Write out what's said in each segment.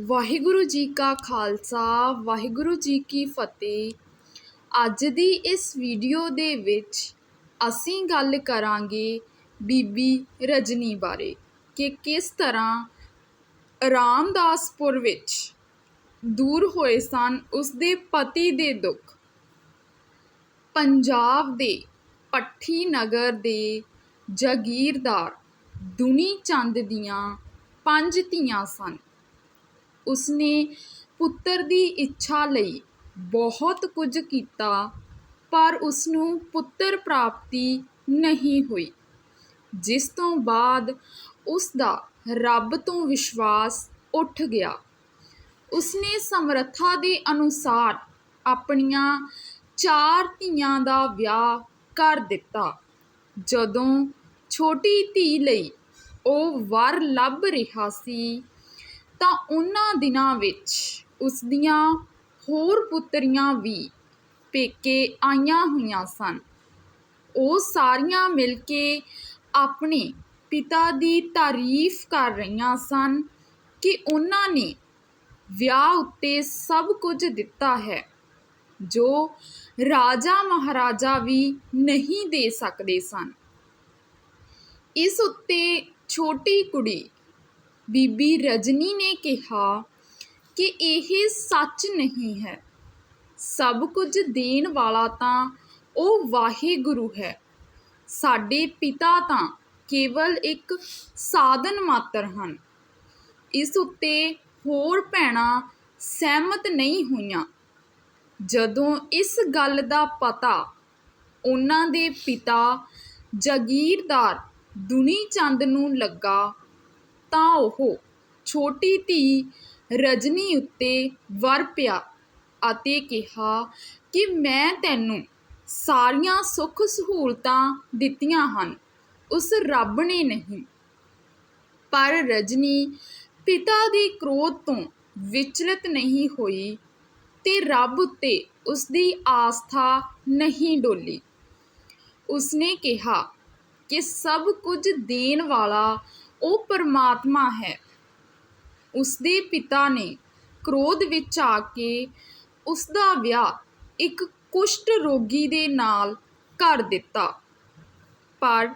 ਵਾਹਿਗੁਰੂ ਜੀ ਕਾ ਖਾਲਸਾ, ਵਾਹਿਗੁਰੂ ਜੀ ਕੀ ਫਤਿਹ। ਅੱਜ ਦੀ ਇਸ ਵੀਡੀਓ ਦੇ ਵਿੱਚ ਅਸੀਂ ਗੱਲ ਕਰਾਂਗੇ ਬੀਬੀ ਰਜਨੀ ਬਾਰੇ ਕਿ ਕਿਸ ਤਰ੍ਹਾਂ ਰਾਮਦਾਸਪੁਰ ਵਿੱਚ ਦੂਰ ਹੋਏ ਸਨ, ਉਸਦੇ ਪਤੀ ਦੇ ਦੁੱਖ। ਪੰਜਾਬ ਦੇ ਪੱਠੀ ਨਗਰ ਦੇ ਜਾਗੀਰਦਾਰ ਦੁਨੀ ਚੰਦ ਦੀਆਂ ਪੰਜ ਧੀਆਂ ਸਨ। ਉਸਨੇ ਪੁੱਤਰ ਦੀ ਇੱਛਾ ਲਈ ਬਹੁਤ ਕੁਝ ਕੀਤਾ, ਪਰ ਉਸਨੂੰ ਪੁੱਤਰ ਪ੍ਰਾਪਤੀ ਨਹੀਂ ਹੋਈ। ਜਿਸ ਤੋਂ ਬਾਅਦ ਉਸ ਦਾ ਰੱਬ ਤੋਂ ਵਿਸ਼ਵਾਸ ਉੱਠ ਗਿਆ। ਉਸਨੇ ਸਮਰੱਥਾ ਦੇ ਅਨੁਸਾਰ ਆਪਣੀਆਂ ਚਾਰ ਧੀਆਂ ਦਾ ਵਿਆਹ ਕਰ ਦਿੱਤਾ। ਜਦੋਂ ਛੋਟੀ ਧੀ ਲਈ ਉਹ ਵਰ ਲੱਭ ਰਿਹਾ ਸੀ ਤਾਂ ਉਹਨਾਂ ਦਿਨਾਂ ਵਿੱਚ ਉਸ ਦੀਆਂ ਹੋਰ ਪੁੱਤਰੀਆਂ ਵੀ ਪੇਕੇ ਆਈਆਂ ਹੋਈਆਂ ਸਨ। ਉਹ ਸਾਰੀਆਂ ਮਿਲ ਕੇ ਆਪਣੇ ਪਿਤਾ ਦੀ ਤਾਰੀਫ ਕਰ ਰਹੀਆਂ ਸਨ ਕਿ ਉਹਨਾਂ ਨੇ ਵਿਆਹ ਉੱਤੇ ਸਭ ਕੁਝ ਦਿੱਤਾ ਹੈ, ਜੋ ਰਾਜਾ ਮਹਾਰਾਜਾ ਵੀ ਨਹੀਂ ਦੇ ਸਕਦੇ ਸਨ। ਇਸ ਉੱਤੇ ਛੋਟੀ ਕੁੜੀ ਬੀਬੀ ਰਜਨੀ ਨੇ ਕਿਹਾ ਕਿ ਇਹ ਸੱਚ ਨਹੀਂ ਹੈ। ਸਭ ਕੁਝ ਦੇਣ ਵਾਲਾ ਤਾਂ ਉਹ ਵਾਹਿਗੁਰੂ ਹੈ। ਸਾਡੇ ਪਿਤਾ ਤਾਂ ਕੇਵਲ ਇੱਕ ਸਾਧਨ ਮਾਤਰ ਹਨ। ਇਸ ਉੱਤੇ ਹੋਰ ਭੈਣਾਂ ਸਹਿਮਤ ਨਹੀਂ ਹੋਈਆਂ। ਜਦੋਂ ਇਸ ਗੱਲ ਦਾ ਪਤਾ ਉਹਨਾਂ ਦੇ ਪਿਤਾ ਜਾਗੀਰਦਾਰ ਦੁਨੀ ਚੰਦ ਨੂੰ ਲੱਗਾ ਤਾਂ ਉਹ ਛੋਟੀ ਧੀ ਰਜਨੀ ਉੱਤੇ ਵਰ ਪਿਆ ਅਤੇ ਕਿਹਾ ਕਿ ਮੈਂ ਤੈਨੂੰ ਸਾਰੀਆਂ ਸੁੱਖ ਸਹੂਲਤਾਂ ਦਿੱਤੀਆਂ ਹਨ, ਉਸ ਰੱਬ ਨੇ ਨਹੀਂ। ਪਰ ਰਜਨੀ ਪਿਤਾ ਦੇ ਕ੍ਰੋਧ ਤੋਂ ਵਿਚਲਿਤ ਨਹੀਂ ਹੋਈ ਤੇ ਰੱਬ ਉੱਤੇ ਉਸਦੀ ਆਸਥਾ ਨਹੀਂ ਡੋਲੀ। ਉਸਨੇ ਕਿਹਾ ਕਿ ਸਭ ਕੁਝ ਦੇਣ ਵਾਲਾ ਉਹ ਪਰਮਾਤਮਾ ਹੈ। ਉਸਦੇ ਪਿਤਾ ਨੇ ਕ੍ਰੋਧ ਵਿੱਚ ਆ ਕੇ ਉਸਦਾ ਵਿਆਹ ਇੱਕ ਕੁਸ਼ਟ ਰੋਗੀ ਦੇ ਨਾਲ ਕਰ ਦਿੱਤਾ। ਪਰ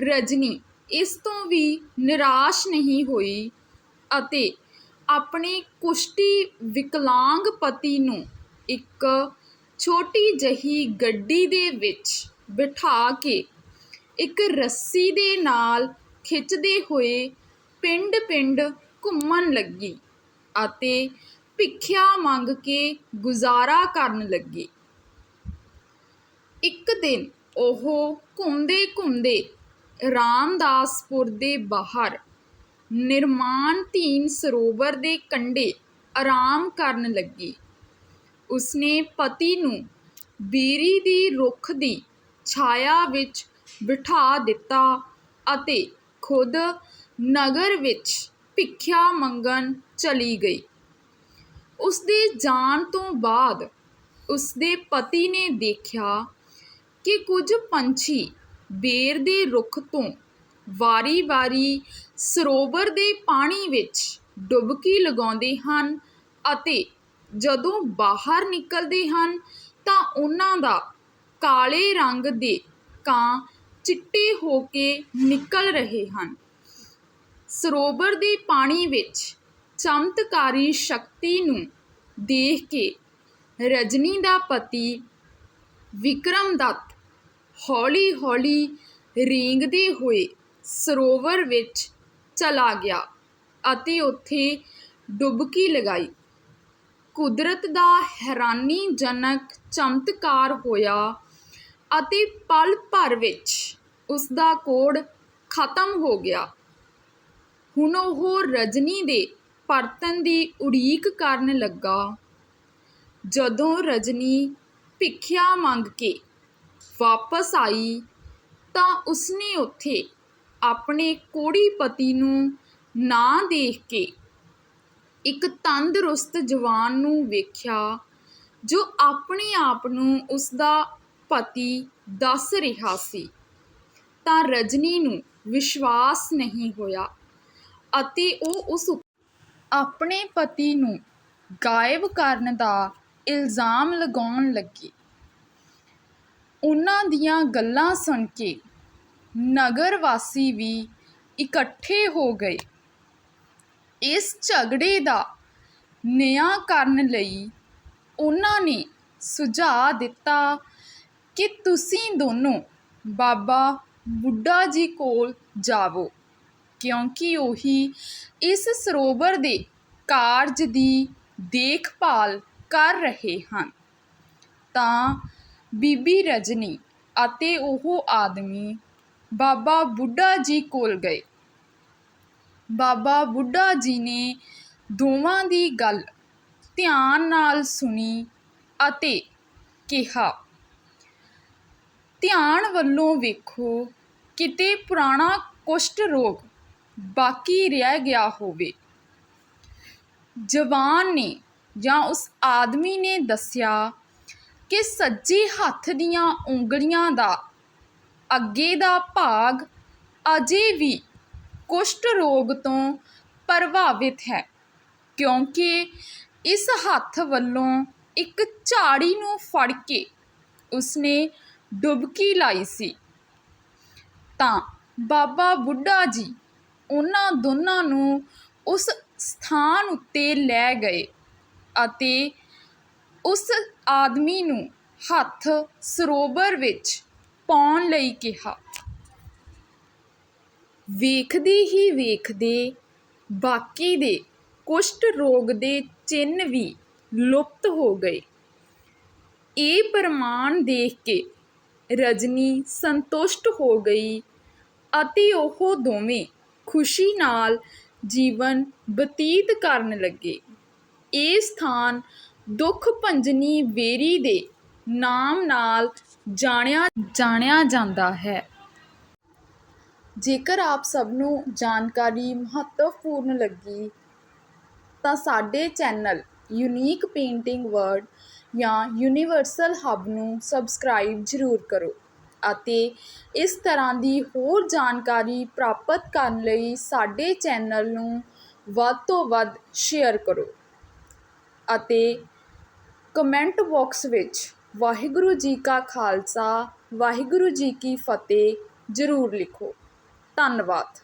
ਰਜਨੀ ਇਸ ਤੋਂ ਵੀ ਨਿਰਾਸ਼ ਨਹੀਂ ਹੋਈ ਅਤੇ ਆਪਣੇ ਕੁਸ਼ਟੀ ਵਿਕਲਾਂਗ ਪਤੀ ਨੂੰ ਇੱਕ ਛੋਟੀ ਜਹੀ ਗੱਡੀ ਦੇ ਵਿੱਚ ਬਿਠਾ ਕੇ ਇੱਕ ਰੱਸੀ ਦੇ ਨਾਲ ਖਿੱਚਦੇ ਹੋਏ ਪਿੰਡ-ਪਿੰਡ ਘੁੰਮਣ ਲੱਗੀ ਅਤੇ ਭਿੱਖਿਆ ਮੰਗ ਕੇ ਗੁਜ਼ਾਰਾ ਕਰਨ ਲੱਗੀ। ਇੱਕ ਦਿਨ ਉਹ ਘੁੰਮਦੇ-ਘੁੰਮਦੇ ਰਾਮਦਾਸਪੁਰ ਦੇ ਬਾਹਰ ਨਿਰਮਾਣਧੀਨ ਸਰੋਵਰ ਦੇ ਕੰਢੇ ਆਰਾਮ ਕਰਨ ਲੱਗੇ। ਉਸਨੇ ਪਤੀ ਨੂੰ ਬੀਰੀ ਦੀ ਰੁੱਖ ਦੀ ਛਾਇਆ ਵਿੱਚ ਬਿਠਾ ਦਿੱਤਾ ਅਤੇ ਖੁਦ ਨਗਰ ਵਿੱਚ ਭਿੱਖਿਆ ਮੰਗਣ ਚਲੀ ਗਈ। ਉਸਦੇ ਜਾਣ ਤੋਂ ਬਾਅਦ ਉਸਦੇ ਪਤੀ ਨੇ ਦੇਖਿਆ ਕਿ ਕੁਝ ਪੰਛੀ ਬੇਰ ਦੇ ਰੁੱਖ ਤੋਂ ਵਾਰੀ-ਵਾਰੀ ਸਰੋਵਰ ਦੇ ਪਾਣੀ ਵਿੱਚ ਡੁਬਕੀ ਲਗਾਉਂਦੇ ਹਨ ਅਤੇ ਜਦੋਂ ਬਾਹਰ ਨਿਕਲਦੇ ਹਨ ਤਾਂ ਉਹਨਾਂ ਦਾ ਕਾਲੇ ਰੰਗ ਦੇ ਕਾਂ ਚਿੱਟੇ ਹੋ ਕੇ ਨਿਕਲ ਰਹੇ ਹਨ। ਸਰੋਵਰ ਦੇ ਪਾਣੀ ਵਿੱਚ ਚਮਤਕਾਰੀ ਸ਼ਕਤੀ ਨੂੰ ਦੇਖ ਕੇ ਰਜਨੀ ਦਾ ਪਤੀ ਵਿਕਰਮਦੱਤ ਹੌਲੀ-ਹੌਲੀ ਰੇਂਗਦੇ ਹੋਏ ਸਰੋਵਰ ਵਿੱਚ ਚਲਾ ਗਿਆ ਅਤੇ ਉੱਥੇ ਡੁਬਕੀ ਲਗਾਈ। ਕੁਦਰਤ ਦਾ ਹੈਰਾਨੀਜਨਕ ਚਮਤਕਾਰ ਹੋਇਆ ਅਤੇ ਪਲ ਭਰ ਵਿੱਚ ਉਸਦਾ ਕੋੜ ਖਤਮ ਹੋ ਗਿਆ। ਹੁਣ ਉਹ ਰਜਨੀ ਦੇ ਪਰਤਣ ਦੀ ਉਡੀਕ ਕਰਨ ਲੱਗਾ। ਜਦੋਂ ਰਜਨੀ ਭਿੱਖਿਆ ਮੰਗ ਕੇ ਵਾਪਸ ਆਈ ਤਾਂ ਉਸਨੇ ਉੱਥੇ ਆਪਣੇ ਕੋੜੀ ਪਤੀ ਨੂੰ ਨਾ ਦੇਖ ਕੇ ਇੱਕ ਤੰਦਰੁਸਤ ਜਵਾਨ ਨੂੰ ਵੇਖਿਆ, ਜੋ ਆਪਣੇ ਆਪ ਨੂੰ ਉਸਦਾ ਪਤੀ ਦੱਸ ਰਿਹਾ ਸੀ। ਤਾਂ ਰਜਨੀ ਨੂੰ ਵਿਸ਼ਵਾਸ ਨਹੀਂ ਹੋਇਆ ਅਤੇ ਉਹ ਉਸ ਆਪਣੇ ਪਤੀ ਨੂੰ ਗਾਇਬ ਕਰਨ ਦਾ ਇਲਜ਼ਾਮ ਲਗਾਉਣ ਲੱਗੀ। ਉਹਨਾਂ ਦੀਆਂ ਗੱਲਾਂ ਸੁਣ ਕੇ ਨਗਰ ਵਾਸੀ ਵੀ ਇਕੱਠੇ ਹੋ ਗਏ। ਇਸ ਝਗੜੇ ਦਾ ਨਿਆਂ ਕਰਨ ਲਈ ਉਹਨਾਂ ਨੇ ਸੁਝਾਅ ਦਿੱਤਾ ਕਿ ਤੁਸੀਂ ਦੋਨੋਂ ਬਾਬਾ ਬੁੱਢਾ ਜੀ ਕੋਲ ਜਾਵੋ, ਕਿਉਂਕਿ ਉਹੀ ਇਸ ਸਰੋਵਰ ਦੇ ਕਾਰਜ ਦੀ ਦੇਖਭਾਲ ਕਰ ਰਹੇ ਹਨ। ਤਾਂ ਬੀਬੀ ਰਜਨੀ ਅਤੇ ਉਹ ਆਦਮੀ ਬਾਬਾ ਬੁੱਢਾ ਜੀ ਕੋਲ ਗਏ। ਬਾਬਾ ਬੁੱਢਾ ਜੀ ਨੇ ਦੋਵਾਂ ਦੀ ਗੱਲ ਧਿਆਨ ਨਾਲ ਸੁਣੀ ਅਤੇ ਕਿਹਾ, ਧਿਆਨ ਵੱਲੋਂ ਵੇਖੋ ਕਿਤੇ ਪੁਰਾਣਾ ਕੁਸ਼ਟ ਰੋਗ ਬਾਕੀ ਰਹਿ ਗਿਆ ਹੋਵੇ। ਜਵਾਨ ਨੇ ਜਾਂ ਉਸ ਆਦਮੀ ਨੇ ਦੱਸਿਆ ਕਿ ਸੱਜੇ ਹੱਥ ਦੀਆਂ ਉਂਗਲੀਆਂ ਦਾ ਅੱਗੇ ਦਾ ਭਾਗ ਅਜੇ ਵੀ ਕੁਸ਼ਟ ਰੋਗ ਤੋਂ ਪ੍ਰਭਾਵਿਤ ਹੈ, ਕਿਉਂਕਿ ਇਸ ਹੱਥ ਵੱਲੋਂ ਇੱਕ ਝਾੜੀ ਨੂੰ ਫੜ ਕੇ ਉਸਨੇ ਡੁਬਕੀ ਲਾਈ ਸੀ। ਤਾਂ ਬਾਬਾ ਬੁੱਢਾ ਜੀ ਉਹਨਾਂ ਦੋਨਾਂ ਨੂੰ ਉਸ ਸਥਾਨ ਉੱਤੇ ਲੈ ਗਏ ਅਤੇ ਉਸ ਆਦਮੀ ਨੂੰ ਹੱਥ ਸਰੋਵਰ ਵਿੱਚ ਪਾਉਣ ਲਈ ਕਿਹਾ। ਵੇਖਦੇ ਹੀ ਵੇਖਦੇ ਬਾਕੀ ਦੇ ਕੁਸ਼ਟ ਰੋਗ ਦੇ ਚਿੰਨ੍ਹ ਵੀ ਲੁਪਤ ਹੋ ਗਏ। ਇਹ ਪ੍ਰਮਾਣ ਦੇਖ ਕੇ ਰਜਨੀ ਸੰਤੁਸ਼ਟ ਹੋ ਗਈ ਅਤੇ ਉਹ ਦੋਵੇਂ ਖੁਸ਼ੀ ਨਾਲ ਜੀਵਨ ਬਤੀਤ ਕਰਨ ਲੱਗੇ। ਇਹ ਸਥਾਨ ਦੁੱਖ ਭੰਜਨੀ ਵੇਰੀ ਦੇ ਨਾਮ ਨਾਲ ਜਾਣਿਆ ਜਾਣਿਆ ਜਾਂਦਾ ਹੈ। ਜੇਕਰ ਆਪ ਸਭ ਨੂੰ ਜਾਣਕਾਰੀ ਮਹੱਤਵਪੂਰਨ ਲੱਗੀ, ਤਾਂ ਸਾਡੇ ਚੈਨਲ ਯੂਨੀਕ ਪੇਂਟਿੰਗ ਵਰਡ ਜਾਂ ਯੂਨੀਵਰਸਲ ਹੱਬ ਨੂੰ ਸਬਸਕ੍ਰਾਈਬ ਜ਼ਰੂਰ ਕਰੋ। ਅਤੇ ਇਸ ਤਰ੍ਹਾਂ ਦੀ ਹੋਰ ਜਾਣਕਾਰੀ ਪ੍ਰਾਪਤ ਕਰਨ ਲਈ ਸਾਡੇ ਚੈਨਲ ਨੂੰ ਵੱਧ ਤੋਂ ਵੱਧ ਸ਼ੇਅਰ ਕਰੋ ਅਤੇ ਕਮੈਂਟ ਬਾਕਸ ਵਿੱਚ ਵਾਹਿਗੁਰੂ ਜੀ ਕਾ ਖਾਲਸਾ, ਵਾਹਿਗੁਰੂ ਜੀ ਕੀ ਫਤਿਹ ਜ਼ਰੂਰ ਲਿਖੋ। ਧੰਨਵਾਦ।